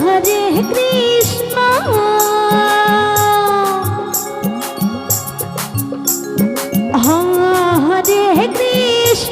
Hare Krishna. Hare Krishna.